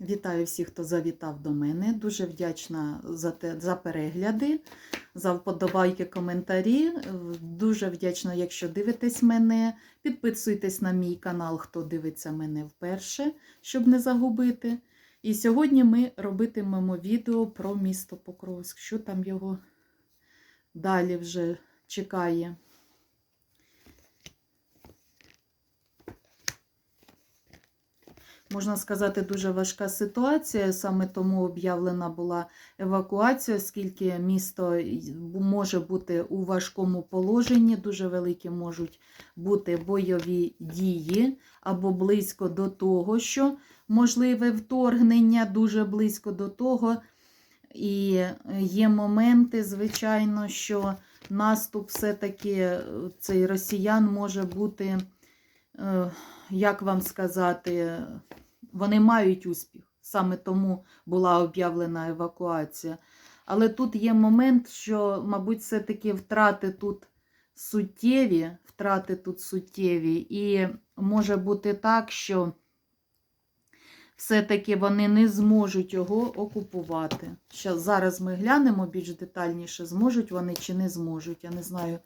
Вітаю всіх, хто завітав до мене. Дуже вдячна за те, за перегляди, за вподобайки, коментарі. Дуже вдячна, якщо дивитесь мене. Підписуйтесь на мій канал, хто дивиться мене вперше, щоб не загубити. І сьогодні ми робитимемо відео про місто Покровськ. Що там його далі вже чекає. Можна сказати, дуже важка ситуація. Саме тому об'явлена була евакуація, оскільки місто може бути у важкому положенні, дуже великі можуть бути бойові дії або близько до того, що можливе вторгнення, дуже близько до того. І є моменти, звичайно, що наступ все-таки цей росіян може бути, е, як вам сказати, вони мають успіх. Саме тому була об'явлена евакуація. Але тут є момент, що, мабуть, все-таки втрати тут суттєві, втрати тут суттєві, і може бути так, що все-таки вони не зможуть його окупувати. Щас, зараз ми глянемо більш детальніше, зможуть вони чи не зможуть. Я не знаю,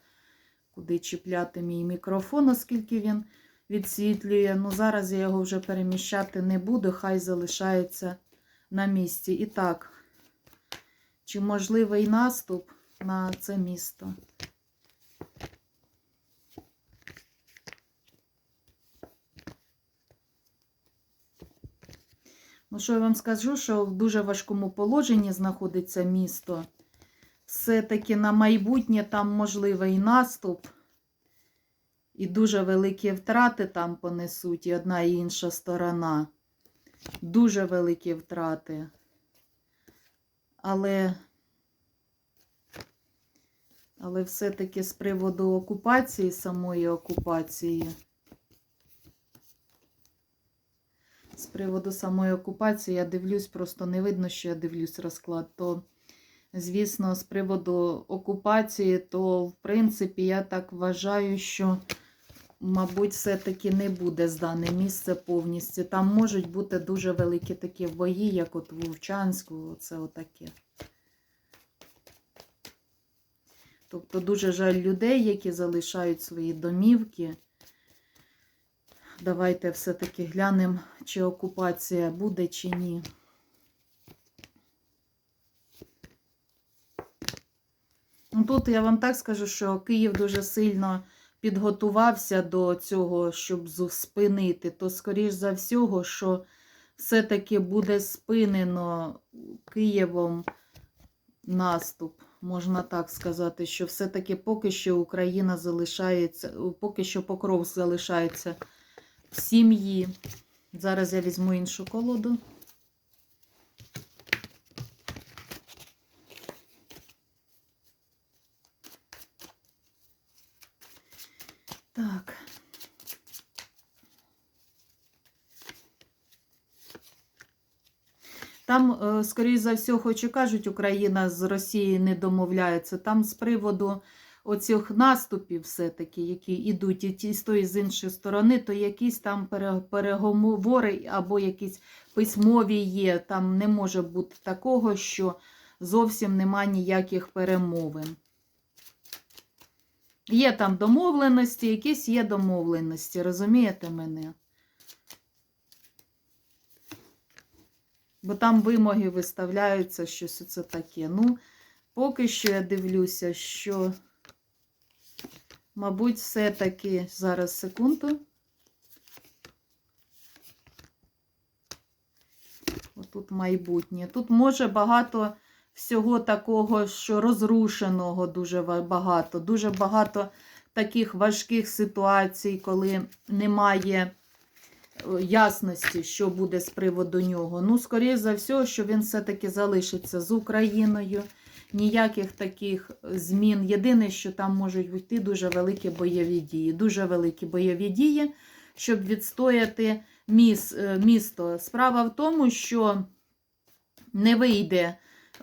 куди чіпляти мій мікрофон, оскільки він відсвітлює. Ну, зараз я його вже переміщати не буду, хай залишається на місці. І так, чи можливий наступ на це місто? Ну, що я вам скажу, що в дуже важкому положенні знаходиться місто. Все-таки на майбутнє там можливий наступ. І дуже великі втрати там понесуть і одна і інша сторона. Дуже великі втрати. Але, але все-таки з приводу окупації, самої окупації, з приводу самої окупації, я дивлюсь, просто не видно, що я дивлюсь розклад, то, звісно, з приводу окупації, то, в принципі, я так вважаю, що мабуть, все-таки не буде здане місце повністю. Там можуть бути дуже великі такі бої, як от Вовчанську, оце отаке. Тобто дуже жаль людей, які залишають свої домівки. Давайте все-таки глянемо, чи окупація буде, чи ні. Ну, Тут я вам так скажу, що Київ дуже сильно підготувався до цього, щоб спинити, то, скоріш за всього, що все-таки буде спинено Києвом наступ. Можна так сказати, що все-таки поки що Україна залишається, поки що покров залишається в сім'ї. Зараз я візьму іншу колоду. Так. Там, е, скоріш за все, хоч і кажуть, Україна з Росією не домовляється. Там з приводу оцих наступів, все-таки, які йдуть і ті з тої з іншої сторони, то якісь там переговори або якісь письмові є. Там не може бути такого, що зовсім нема ніяких перемовин. Є там домовленості, якісь є домовленості, розумієте мене? Бо там вимоги виставляються, щось це таке. Ну, поки що я дивлюся, що, мабуть, все-таки зараз секунду. Отут майбутнє. Тут може багато всього такого, що розрушеного дуже багато. Дуже багато таких важких ситуацій, коли немає е, ясності, що буде з приводу нього. Ну, скоріше за все, що він все-таки залишиться з Україною. Ніяких таких змін. Єдине, що там можуть бути дуже великі бойові дії. Дуже великі бойові дії, щоб відстояти міс, е, місто. Справа в тому, що не вийде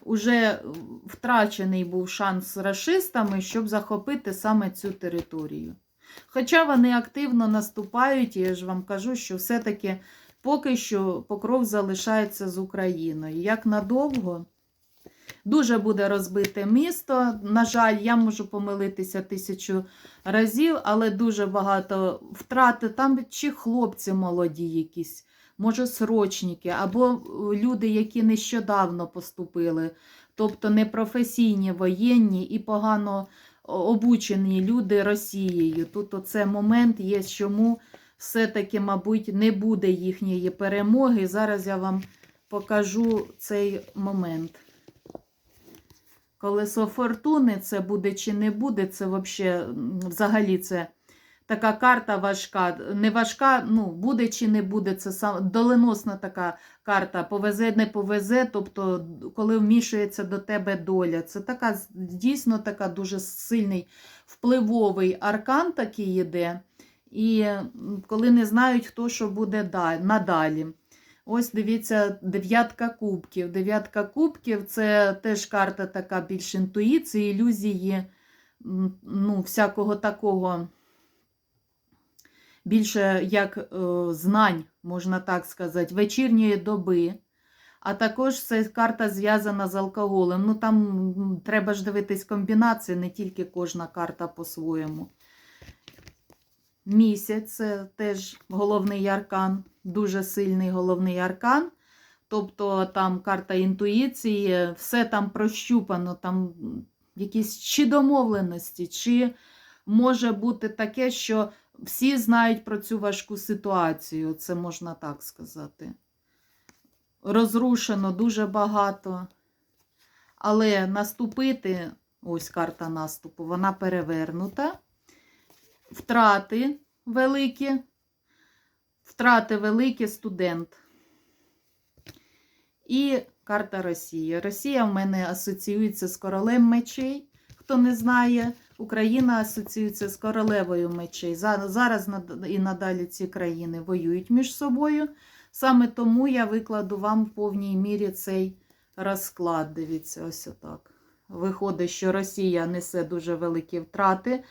уже втрачений був шанс расистами, щоб захопити саме цю територію. Хоча вони активно наступають, я ж вам кажу, що все-таки поки що покров залишається з Україною. Як надовго? Дуже буде розбите місто. На жаль, я можу помилитися тисячу разів, але дуже багато втрати. Там чи хлопці молоді якісь, може, срочники, або е, люди, які нещодавно поступили, тобто непрофесійні воєнні і погано обучені люди Росією. Тут оце момент є, чому все-таки, мабуть, не буде їхньої перемоги. Зараз я вам покажу цей момент. Колесо фортуни, це буде чи не буде, це взагалі це така карта важка. Не важка, ну, буде чи не буде, це сам, доленосна така карта. Повезе, не повезе, тобто, коли вмішується до тебе доля. Це така дійсно така дуже сильний впливовий аркан такий йде. І коли не знають, хто що буде надалі. Ось дивіться, дев'ятка кубків. Дев'ятка кубків це теж карта така більш інтуїції, ілюзії, ну, всякого такого більше як е, знань, можна так сказати, вечірньої доби. А також це карта зв'язана з алкоголем. Ну там треба ж дивитись комбінації, не тільки кожна карта по-своєму. Місяць це теж головний аркан, дуже сильний головний аркан. Тобто там карта інтуїції, все там прощупано, там якісь чи домовленості, чи може бути таке, що всі знають про цю важку ситуацію, це можна так сказати. Розрушено дуже багато. Але наступити, ось карта наступу, вона перевернута. Втрати великі. Втрати великі студент. І карта Росії. Росія в мене асоціюється з королем мечей. Хто не знає, Україна асоціюється з королевою мечей. Зараз і надалі ці країни воюють між собою. Саме тому я викладу вам в повній мірі цей розклад. Дивіться, ось отак. Виходить, що Росія несе дуже великі втрати.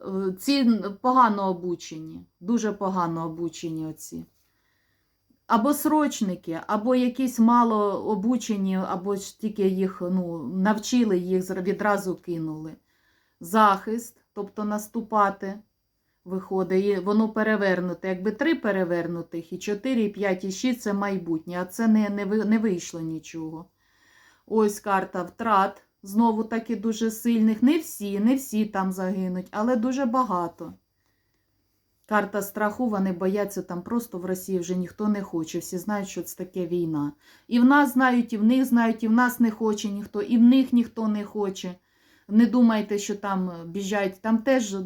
Е, Ці погано обучені, дуже погано обучені оці. Або срочники, або якісь мало обучені, або ж тільки їх ну, навчили, їх відразу кинули. Захист, тобто наступати, виходить, і воно перевернуте. Якби три перевернутих, і чотири, і п'ять, і шість це майбутнє, а це не, не, не вийшло нічого. Ось карта втрат, знову таки дуже сильних. Не всі, не всі там загинуть, але дуже багато. Карта страху, вони бояться там просто в Росії вже ніхто не хоче. Всі знають, що це таке війна. І в нас знають, і в них знають, і в нас не хоче ніхто, і в них ніхто не хоче. Не думайте, що там біжать. Там теж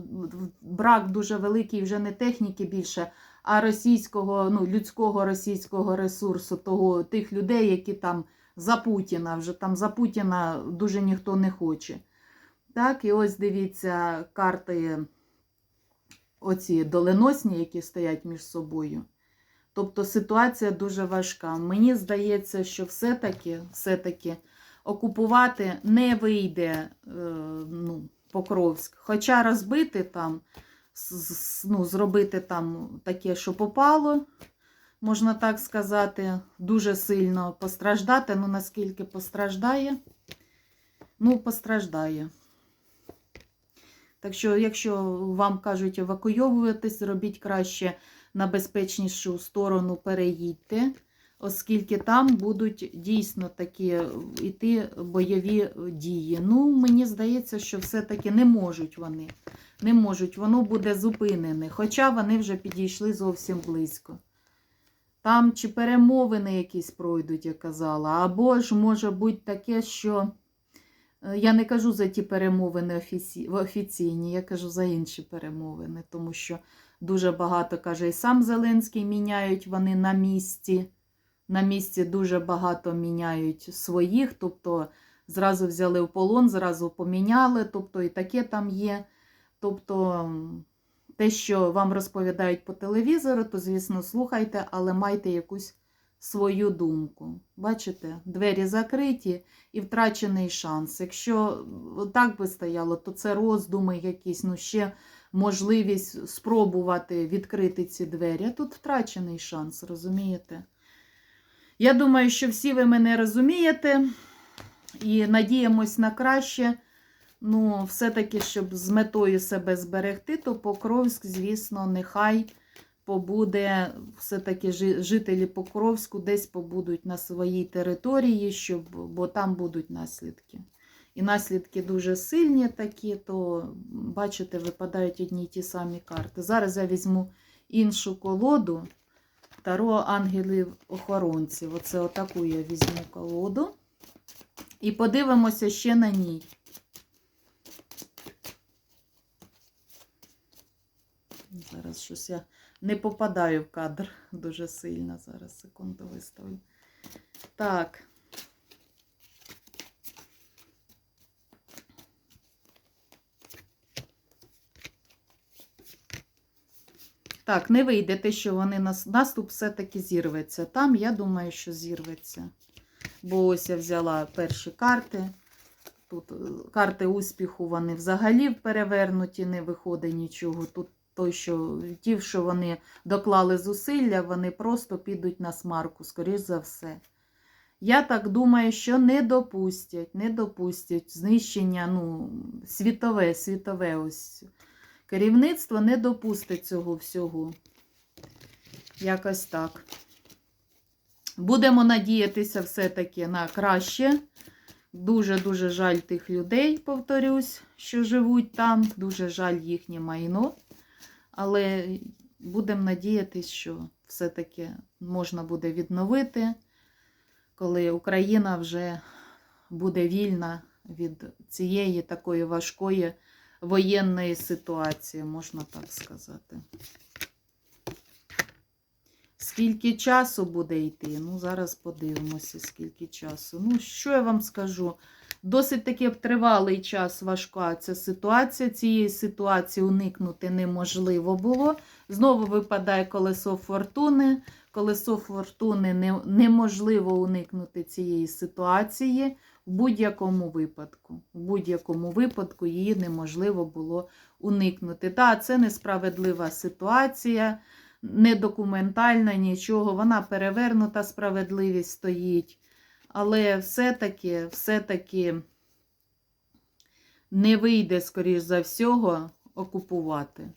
брак дуже великий, вже не техніки більше, а російського, ну, людського російського ресурсу, того, тих людей, які там за Путіна, вже там за Путіна дуже ніхто не хоче. Так, і ось дивіться карти оці доленосні, які стоять між собою. Тобто ситуація дуже важка. Мені здається, що все-таки, все-таки окупувати не вийде е, ну, Покровськ. Хоча розбити там, ну, зробити там таке, що попало, можна так сказати, дуже сильно постраждати. Ну, наскільки постраждає? Ну, постраждає. Так що, якщо вам кажуть евакуйовуватись, зробіть краще на безпечнішу сторону переїдьте, оскільки там будуть дійсно такі іти бойові дії. Ну, мені здається, що все-таки не можуть вони. Не можуть, воно буде зупинене, хоча вони вже підійшли зовсім близько. Там чи перемовини якісь пройдуть, я казала, або ж може бути таке, що. Е, Я не кажу за ті перемовини офіці... офіційні, я кажу за інші перемовини, тому що дуже багато каже, і сам Зеленський міняють вони на місці. На місці дуже багато міняють своїх, тобто зразу взяли в полон, зразу поміняли, тобто і таке там є. Тобто те, що вам розповідають по телевізору, то, звісно, слухайте, але майте якусь свою думку. Бачите, двері закриті і втрачений шанс. Якщо так би стояло, то це роздуми якісь, ну ще можливість спробувати відкрити ці двері. А тут втрачений шанс, розумієте? Я думаю, що всі ви мене розумієте і надіємось на краще. Ну, все-таки, щоб з метою себе зберегти, то Покровськ, звісно, нехай побуде, все-таки жителі Покровську десь побудуть на своїй території, щоб, бо там будуть наслідки. І наслідки дуже сильні такі, то, бачите, випадають одні й ті самі карти. Зараз я візьму іншу колоду Таро ангелів-охоронців. Оце отаку я візьму колоду. І подивимося ще на ній. Зараз щось я не попадаю в кадр дуже сильно. Зараз секунду виставлю. Так. Так, не вийде те, що вони нас... наступ все-таки зірветься. Там, я думаю, що зірветься. Бо ось я взяла перші карти. Тут е, карти успіху, вони взагалі перевернуті, не виходить нічого. Тут той, що ті, що вони доклали зусилля, вони просто підуть на смарку, скоріш за все. Я так думаю, що не допустять, не допустять знищення, ну, світове, світове ось. Керівництво не допустить цього всього. Якось так. Будемо надіятися все-таки на краще. Дуже-дуже жаль тих людей, повторюсь, що живуть там. Дуже жаль їхнє майно. Але будемо надіятися, що все-таки можна буде відновити, коли Україна вже буде вільна від цієї такої важкої воєнної ситуації, можна так сказати. Скільки часу буде йти? Ну, зараз подивимося, скільки часу. Ну, що я вам скажу? Досить таки тривалий час важка ця ситуація. Цієї ситуації уникнути неможливо було. Знову випадає колесо фортуни. Колесо фортуни не, неможливо уникнути цієї ситуації в будь-якому випадку. В будь-якому випадку її неможливо було уникнути. Так, це несправедлива ситуація, недокументальна, нічого. Вона перевернута, справедливість стоїть. Але все-таки, все-таки не вийде, скоріш за всього, окупувати.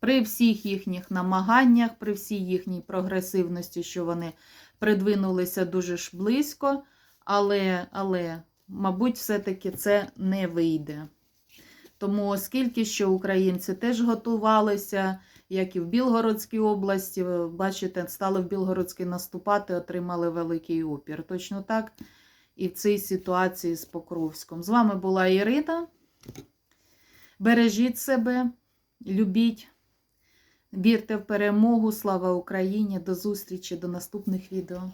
При всіх їхніх намаганнях, при всій їхній прогресивності, що вони придвинулися дуже ж близько, але, але мабуть, все-таки це не вийде. Тому, оскільки що українці теж готувалися, як і в Білгородській області, бачите, стали в Білгородській наступати, отримали великий опір. Точно так і в цій ситуації з Покровськом. З вами була Ірина. Бережіть себе, любіть, вірте в перемогу. Слава Україні! До зустрічі, до наступних відео.